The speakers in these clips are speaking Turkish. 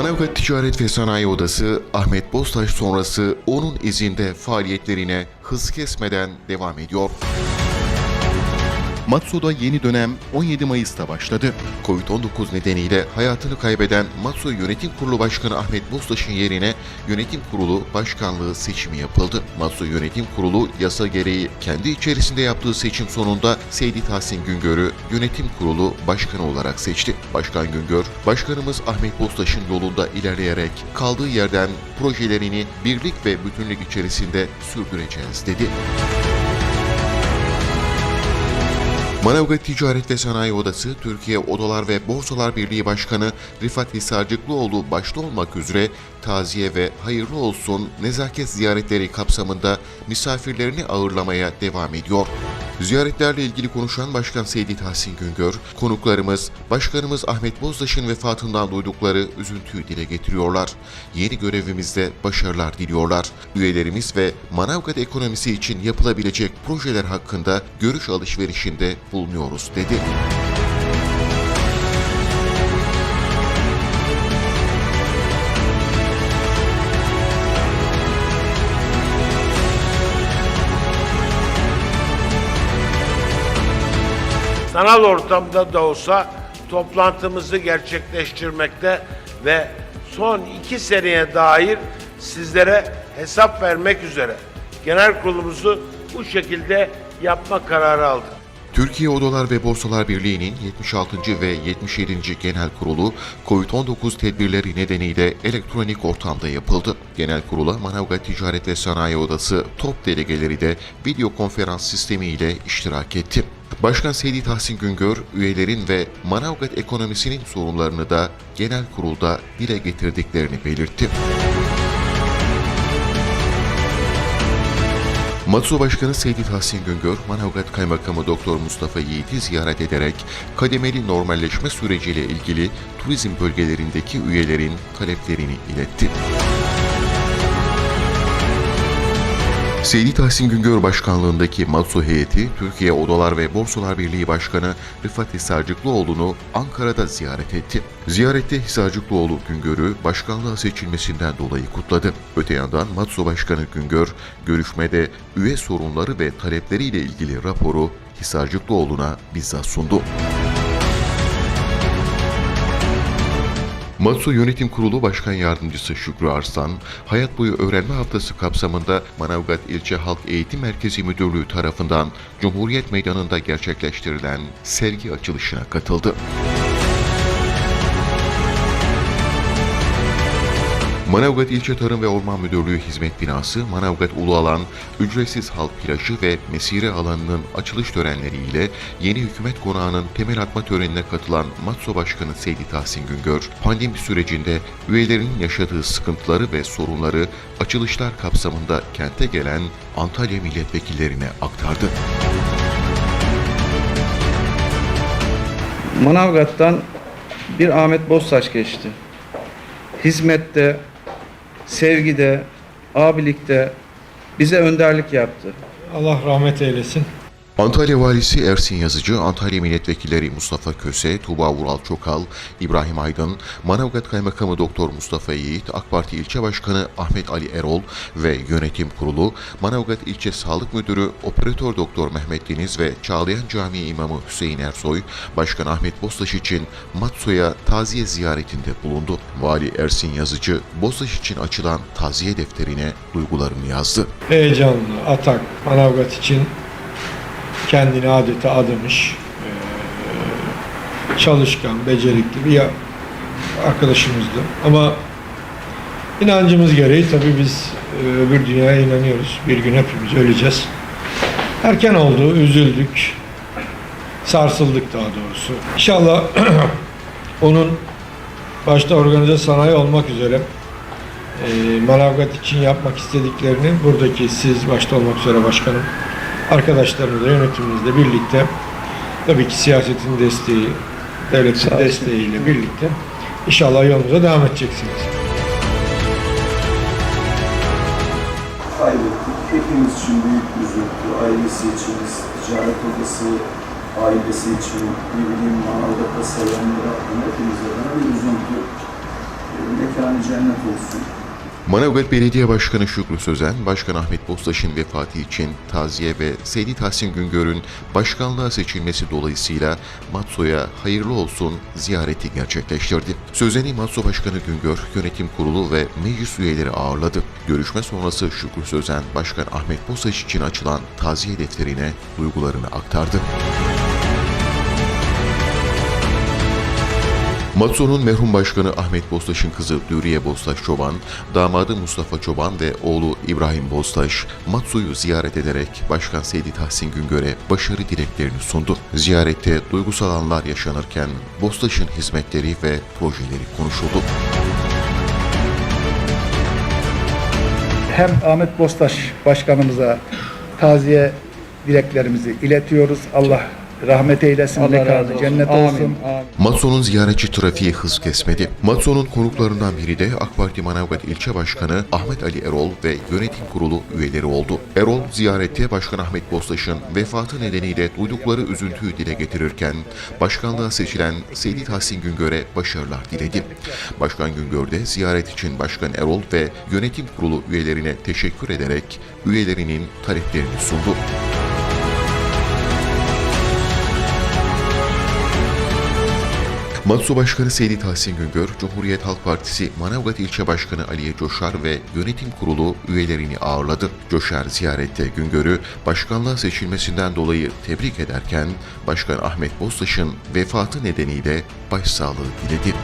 Manavgat Ticaret ve Sanayi Odası Ahmet Bostaş sonrası onun izinde faaliyetlerine hız kesmeden devam ediyor. Matsu'da yeni dönem 17 Mayıs'ta başladı. Covid-19 nedeniyle hayatını kaybeden Matsu Yönetim Kurulu Başkanı Ahmet Bostaş'ın yerine Yönetim Kurulu Başkanlığı seçimi yapıldı. Matsu Yönetim Kurulu yasa gereği kendi içerisinde yaptığı seçim sonunda Seydi Tahsin Güngör'ü Yönetim Kurulu Başkanı olarak seçti. Başkan Güngör, Başkanımız Ahmet Bostaş'ın yolunda ilerleyerek kaldığı yerden projelerini birlik ve bütünlük içerisinde sürdüreceğiz dedi. Manavgat Ticaret ve Sanayi Odası, Türkiye Odalar ve Borsalar Birliği Başkanı Rifat Hisarcıklıoğlu başta olmak üzere taziye ve hayırlı olsun nezaket ziyaretleri kapsamında misafirlerini ağırlamaya devam ediyor. Ziyaretlerle ilgili konuşan Başkan Seydi Tahsin Güngör, konuklarımız Başkanımız Ahmet Bozdaş'ın vefatından duydukları üzüntüyü dile getiriyorlar. Yeni görevimizde başarılar diliyorlar. Üyelerimiz ve Manavgat ekonomisi için yapılabilecek projeler hakkında görüş alışverişinde bulunuyoruz dedi. Sanal ortamda da olsa toplantımızı gerçekleştirmekte ve son iki seneye dair sizlere hesap vermek üzere genel kurulumuzu bu şekilde yapma kararı aldık. Türkiye Odalar ve Borsalar Birliği'nin 76. ve 77. Genel Kurulu COVID-19 tedbirleri nedeniyle elektronik ortamda yapıldı. Genel kurula Manavgat Ticaret ve Sanayi Odası top delegeleri de video konferans sistemiyle iştirak etti. Başkan Seydi Tahsin Güngör, üyelerin ve Manavgat ekonomisinin sorunlarını da genel kurulda dile getirdiklerini belirtti. Matsu Başkanı Seydi Tahsin Güngör, Manavgat Kaymakamı Doktor Mustafa Yiğit'i ziyaret ederek kademeli normalleşme süreciyle ilgili turizm bölgelerindeki üyelerin taleplerini iletti. Seydi Tahsin Güngör başkanlığındaki Matsu heyeti, Türkiye Odalar ve Borsalar Birliği Başkanı Rıfat Hisarcıklıoğlu'nu Ankara'da ziyaret etti. Ziyarette Hisarcıklıoğlu Güngör'ü başkanlığa seçilmesinden dolayı kutladı. Öte yandan Matsu Başkanı Güngör, görüşmede üye sorunları ve talepleriyle ilgili raporu Hisarcıklıoğlu'na bizzat sundu. Matsu Yönetim Kurulu Başkan Yardımcısı Şükrü Arslan, Hayat Boyu Öğrenme Haftası kapsamında Manavgat İlçe Halk Eğitim Merkezi Müdürlüğü tarafından Cumhuriyet Meydanı'nda gerçekleştirilen sergi açılışına katıldı. Manavgat İlçe Tarım ve Orman Müdürlüğü Hizmet Binası, Manavgat Ulu Alan, ücretsiz halk plajı ve mesire alanının açılış törenleriyle yeni hükümet konağının temel atma törenine katılan Matso Başkanı Seydi Tahsin Güngör, pandemi sürecinde üyelerinin yaşadığı sıkıntıları ve sorunları açılışlar kapsamında kente gelen Antalya milletvekillerine aktardı. Manavgat'tan bir Ahmet Boztaş geçti. Hizmette, sevgide, abilikte bize önderlik yaptı. Allah rahmet eylesin. Antalya Valisi Ersin Yazıcı, Antalya Milletvekilleri Mustafa Köse, Tuğba Vural Çokal, İbrahim Aydın, Manavgat Kaymakamı Doktor Mustafa Yiğit, AK Parti İlçe Başkanı Ahmet Ali Erol ve Yönetim Kurulu, Manavgat İlçe Sağlık Müdürü Operatör Doktor Mehmet Deniz ve Çağlayan Camii İmamı Hüseyin Ersoy, Başkan Ahmet Bostaş için Matso'ya taziye ziyaretinde bulundu. Vali Ersin Yazıcı, Bostaş için açılan taziye defterine duygularını yazdı. Heyecanlı, atak, Manavgat için kendini adeta adamış, çalışkan, becerikli bir arkadaşımızdı. Ama inancımız gereği tabii biz öbür dünyaya inanıyoruz. Bir gün hepimiz öleceğiz. Erken oldu, üzüldük, sarsıldık daha doğrusu. İnşallah onun başta organize sanayi olmak üzere e, Manavgat için yapmak istediklerini buradaki siz başta olmak üzere başkanım, arkadaşlarımızla, yönetimimizle birlikte tabii ki siyasetin desteği, devletin desteğiyle birlikte inşallah yolunuza devam edeceksiniz. kaybettik. Hepimiz için büyük üzüntü. Ailesi için, ticaret odası, ailesi için, ne bileyim Manavgat'ta sevenler adına hepimiz adına bir üzüntü. Ee, mekanı cennet olsun. Manavgat Belediye Başkanı Şükrü Sözen, Başkan Ahmet Bostaş'ın vefatı için taziye ve Seydi Tahsin Güngör'ün başkanlığa seçilmesi dolayısıyla Matso'ya hayırlı olsun ziyareti gerçekleştirdi. Sözen'i Matso Başkanı Güngör, Yönetim Kurulu ve meclis üyeleri ağırladı. Görüşme sonrası Şükrü Sözen, Başkan Ahmet Bostaş için açılan taziye defterine duygularını aktardı. Matso'nun merhum başkanı Ahmet Bostaş'ın kızı Dürüye Bostaş Çoban, damadı Mustafa Çoban ve oğlu İbrahim Bostaş, Matso'yu ziyaret ederek Başkan Seydi Tahsin Güngör'e başarı dileklerini sundu. Ziyarette duygusal anlar yaşanırken Bostaş'ın hizmetleri ve projeleri konuşuldu. hem Ahmet Bostaş Başkanımıza taziye dileklerimizi iletiyoruz. Allah rahmet eylesin, Allah razı mekanı olsun. cennet Amin, olsun. amin. Matso'nun ziyaretçi trafiği hız kesmedi. Matso'nun konuklarından biri de AK Parti Manavgat İlçe Başkanı Ahmet Ali Erol ve yönetim kurulu üyeleri oldu. Erol ziyarette Başkan Ahmet Bostaş'ın vefatı nedeniyle duydukları üzüntüyü dile getirirken başkanlığa seçilen Seydi Tahsin Güngör'e başarılar diledi. Başkan Güngör de ziyaret için Başkan Erol ve yönetim kurulu üyelerine teşekkür ederek üyelerinin taleplerini sundu. Matsu Başkanı Seydi Tahsin Güngör, Cumhuriyet Halk Partisi Manavgat İlçe Başkanı Aliye Coşar ve yönetim kurulu üyelerini ağırladı. Coşar ziyarette Güngör'ü başkanlığa seçilmesinden dolayı tebrik ederken Başkan Ahmet Bostaş'ın vefatı nedeniyle başsağlığı diledi.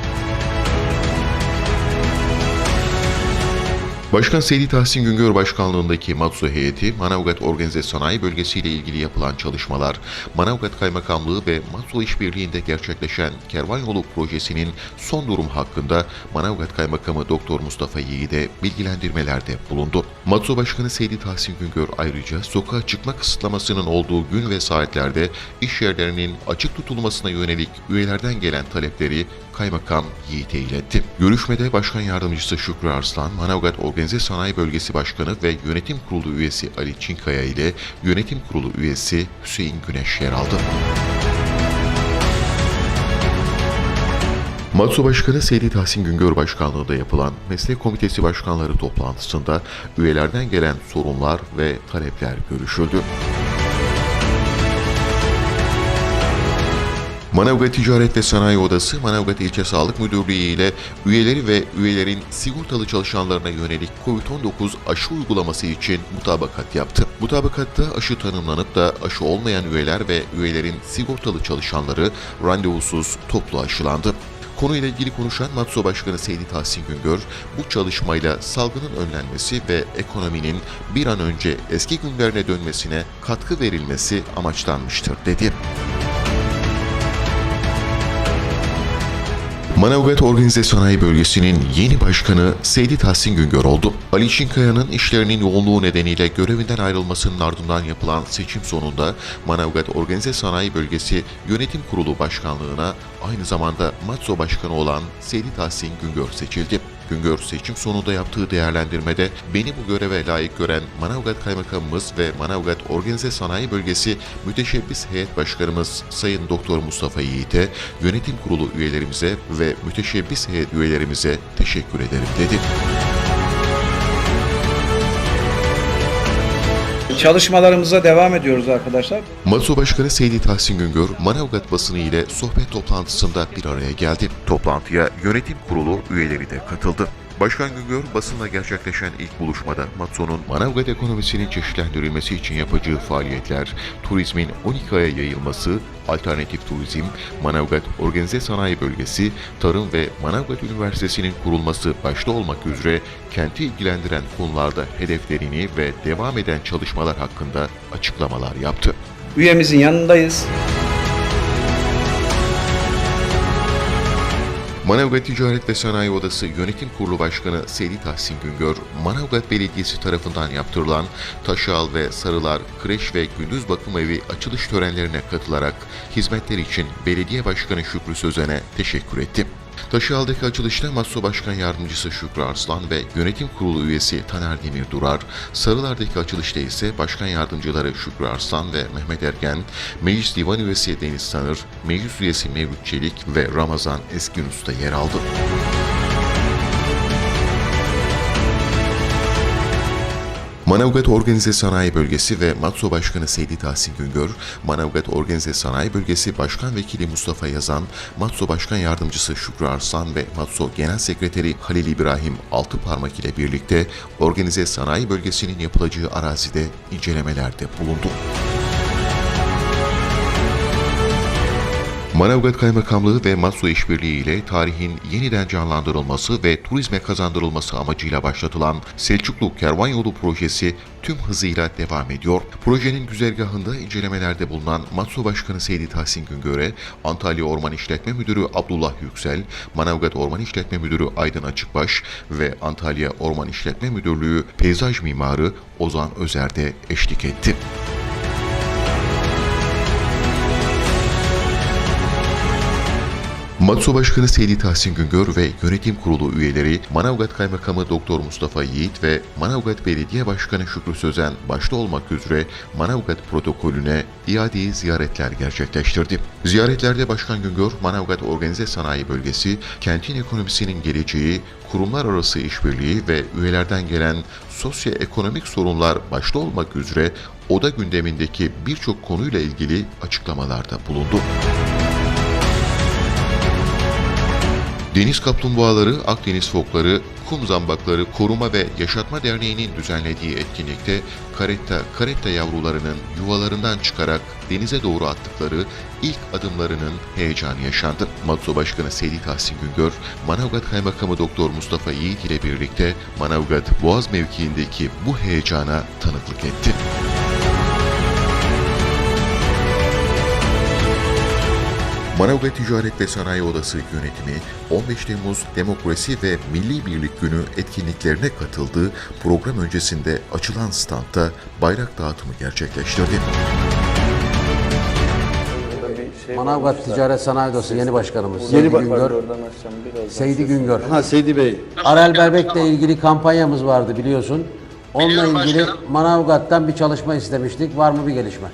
Başkan Seydi Tahsin Güngör başkanlığındaki Matsu heyeti, Manavgat Organize Sanayi Bölgesi ile ilgili yapılan çalışmalar, Manavgat Kaymakamlığı ve Matsu İşbirliği'nde gerçekleşen Kervan Yolu projesinin son durum hakkında Manavgat Kaymakamı Doktor Mustafa Yiğit'e bilgilendirmelerde bulundu. Matsu Başkanı Seydi Tahsin Güngör ayrıca sokağa çıkma kısıtlamasının olduğu gün ve saatlerde iş yerlerinin açık tutulmasına yönelik üyelerden gelen talepleri Kaymakam Yiğit'e iletti. Görüşmede Başkan Yardımcısı Şükrü Arslan, Manavgat Organize Sanayi Bölgesi Başkanı ve Yönetim Kurulu üyesi Ali Çinkaya ile Yönetim Kurulu üyesi Hüseyin Güneş yer aldı. Matsu Başkanı Seydi Tahsin Güngör Başkanlığı'nda yapılan Meslek Komitesi Başkanları toplantısında üyelerden gelen sorunlar ve talepler görüşüldü. Manavgat Ticaret ve Sanayi Odası, Manavgat İlçe Sağlık Müdürlüğü ile üyeleri ve üyelerin sigortalı çalışanlarına yönelik COVID-19 aşı uygulaması için mutabakat yaptı. Mutabakatta aşı tanımlanıp da aşı olmayan üyeler ve üyelerin sigortalı çalışanları randevusuz toplu aşılandı. Konuyla ilgili konuşan Matso Başkanı Seydi Tahsin Güngör, bu çalışmayla salgının önlenmesi ve ekonominin bir an önce eski günlerine dönmesine katkı verilmesi amaçlanmıştır dedi. Manavgat Organize Sanayi Bölgesi'nin yeni başkanı Seydi Tahsin Güngör oldu. Ali Çinkaya'nın işlerinin yoğunluğu nedeniyle görevinden ayrılmasının ardından yapılan seçim sonunda Manavgat Organize Sanayi Bölgesi Yönetim Kurulu Başkanlığına aynı zamanda Matso Başkanı olan Seydi Tahsin Güngör seçildi. Güngör seçim sonunda yaptığı değerlendirmede beni bu göreve layık gören Manavgat Kaymakamımız ve Manavgat Organize Sanayi Bölgesi Müteşebbis Heyet Başkanımız Sayın Doktor Mustafa Yiğit'e, yönetim kurulu üyelerimize ve müteşebbis heyet üyelerimize teşekkür ederim dedi. Çalışmalarımıza devam ediyoruz arkadaşlar. Matso Başkanı Seydi Tahsin Güngör, Manavgat basını ile sohbet toplantısında bir araya geldi. Toplantıya yönetim kurulu üyeleri de katıldı. Başkan Güngör basınla gerçekleşen ilk buluşmada Matso'nun Manavgat ekonomisinin çeşitlendirilmesi için yapacağı faaliyetler, turizmin 12 aya yayılması, alternatif turizm, Manavgat Organize Sanayi Bölgesi, Tarım ve Manavgat Üniversitesi'nin kurulması başta olmak üzere kenti ilgilendiren konularda hedeflerini ve devam eden çalışmalar hakkında açıklamalar yaptı. Üyemizin yanındayız. Manavgat Ticaret ve Sanayi Odası Yönetim Kurulu Başkanı Seydi Tahsin Güngör, Manavgat Belediyesi tarafından yaptırılan Taşal ve Sarılar Kreş ve Gündüz Bakım Evi açılış törenlerine katılarak hizmetler için Belediye Başkanı Şükrü Sözen'e teşekkür etti. Taşıyal'daki açılışta Matso Başkan Yardımcısı Şükrü Arslan ve Yönetim Kurulu üyesi Taner Demir Durar, Sarılar'daki açılışta ise Başkan Yardımcıları Şükrü Arslan ve Mehmet Ergen, Meclis Divan Üyesi Deniz Tanır, Meclis Üyesi Mevlüt Çelik ve Ramazan Eskin Usta yer aldı. Manavgat Organize Sanayi Bölgesi ve Matso Başkanı Seydi Tahsin Güngör, Manavgat Organize Sanayi Bölgesi Başkan Vekili Mustafa Yazan, Matso Başkan Yardımcısı Şükrü Arslan ve Matso Genel Sekreteri Halil İbrahim Altıparmak ile birlikte Organize Sanayi Bölgesi'nin yapılacağı arazide incelemelerde bulundu. Manavgat Kaymakamlığı ve Matso İşbirliği ile tarihin yeniden canlandırılması ve turizme kazandırılması amacıyla başlatılan Selçuklu Kervan Yolu projesi tüm hızıyla devam ediyor. Projenin güzergahında incelemelerde bulunan Matso Başkanı Seydi Tahsin Güngör'e Antalya Orman İşletme Müdürü Abdullah Yüksel, Manavgat Orman İşletme Müdürü Aydın Açıkbaş ve Antalya Orman İşletme Müdürlüğü Peyzaj Mimarı Ozan Özer de eşlik etti. Matso Başkanı Seydi Tahsin Güngör ve yönetim kurulu üyeleri Manavgat Kaymakamı Doktor Mustafa Yiğit ve Manavgat Belediye Başkanı Şükrü Sözen başta olmak üzere Manavgat protokolüne iadeyi ziyaretler gerçekleştirdi. Ziyaretlerde Başkan Güngör, Manavgat Organize Sanayi Bölgesi, kentin ekonomisinin geleceği, kurumlar arası işbirliği ve üyelerden gelen sosyoekonomik sorunlar başta olmak üzere oda gündemindeki birçok konuyla ilgili açıklamalarda bulundu. Deniz kaplumbağaları, Akdeniz fokları, kum zambakları koruma ve yaşatma derneğinin düzenlediği etkinlikte karetta karetta yavrularının yuvalarından çıkarak denize doğru attıkları ilk adımlarının heyecanı yaşandı. Matso Başkanı Seydi Tahsin Güngör, Manavgat Kaymakamı Doktor Mustafa Yiğit ile birlikte Manavgat Boğaz mevkiindeki bu heyecana tanıklık etti. Manavgat Ticaret ve Sanayi Odası yönetimi 15 Temmuz Demokrasi ve Milli Birlik Günü etkinliklerine katıldığı program öncesinde açılan standta bayrak dağıtımı gerçekleştirdi. Manavgat Ticaret Sanayi Odası yeni başkanımız Seydi Güngör. Seydi Güngör. Ha Seydi Bey. Arel Berbek'le ilgili kampanyamız vardı biliyorsun. Onunla ilgili Manavgat'tan bir çalışma istemiştik. Var mı bir gelişme?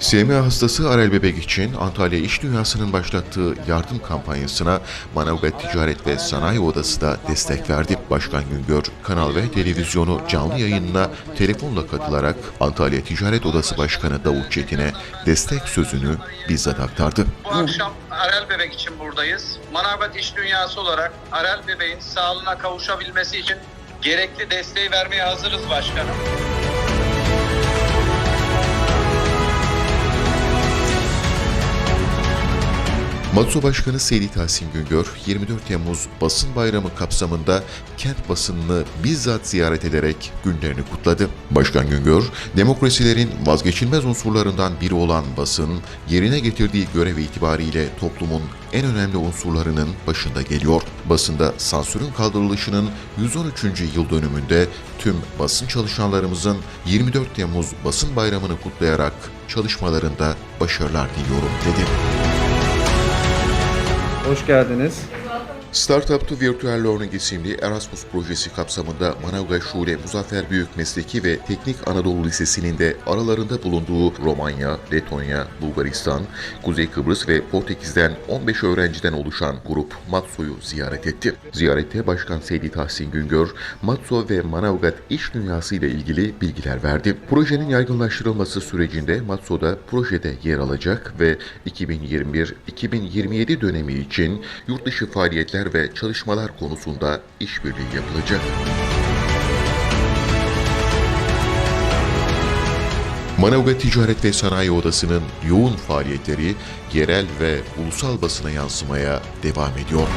SMA hastası Arel Bebek için Antalya İş Dünyası'nın başlattığı yardım kampanyasına Manavgat Ticaret ve Sanayi Odası da destek verdi. Başkan Güngör, kanal ve televizyonu canlı yayınına telefonla katılarak Antalya Ticaret Odası Başkanı Davut Çetin'e destek sözünü bizzat aktardı. Bu akşam Arel Bebek için buradayız. Manavgat İş Dünyası olarak Arel Bebek'in sağlığına kavuşabilmesi için gerekli desteği vermeye hazırız başkanım. Matso Başkanı Seydi Tahsin Güngör, 24 Temmuz Basın Bayramı kapsamında kent basınını bizzat ziyaret ederek günlerini kutladı. Başkan Güngör, demokrasilerin vazgeçilmez unsurlarından biri olan basın, yerine getirdiği görev itibariyle toplumun en önemli unsurlarının başında geliyor. Basında sansürün kaldırılışının 113. yıl dönümünde tüm basın çalışanlarımızın 24 Temmuz Basın Bayramı'nı kutlayarak çalışmalarında başarılar diliyorum dedi. Hoş geldiniz. Startup to Virtual Learning isimli Erasmus projesi kapsamında Manavgat Şule Muzaffer Büyük Mesleki ve Teknik Anadolu Lisesi'nin de aralarında bulunduğu Romanya, Letonya, Bulgaristan, Kuzey Kıbrıs ve Portekiz'den 15 öğrenciden oluşan grup Matso'yu ziyaret etti. Ziyarette Başkan Seydi Tahsin Güngör, Matso ve Manavgat iş dünyası ile ilgili bilgiler verdi. Projenin yaygınlaştırılması sürecinde Matso'da projede yer alacak ve 2021-2027 dönemi için yurt dışı faaliyetler ve çalışmalar konusunda işbirliği yapılacak. Manavgat Ticaret ve Sanayi Odası'nın yoğun faaliyetleri yerel ve ulusal basına yansımaya devam ediyor.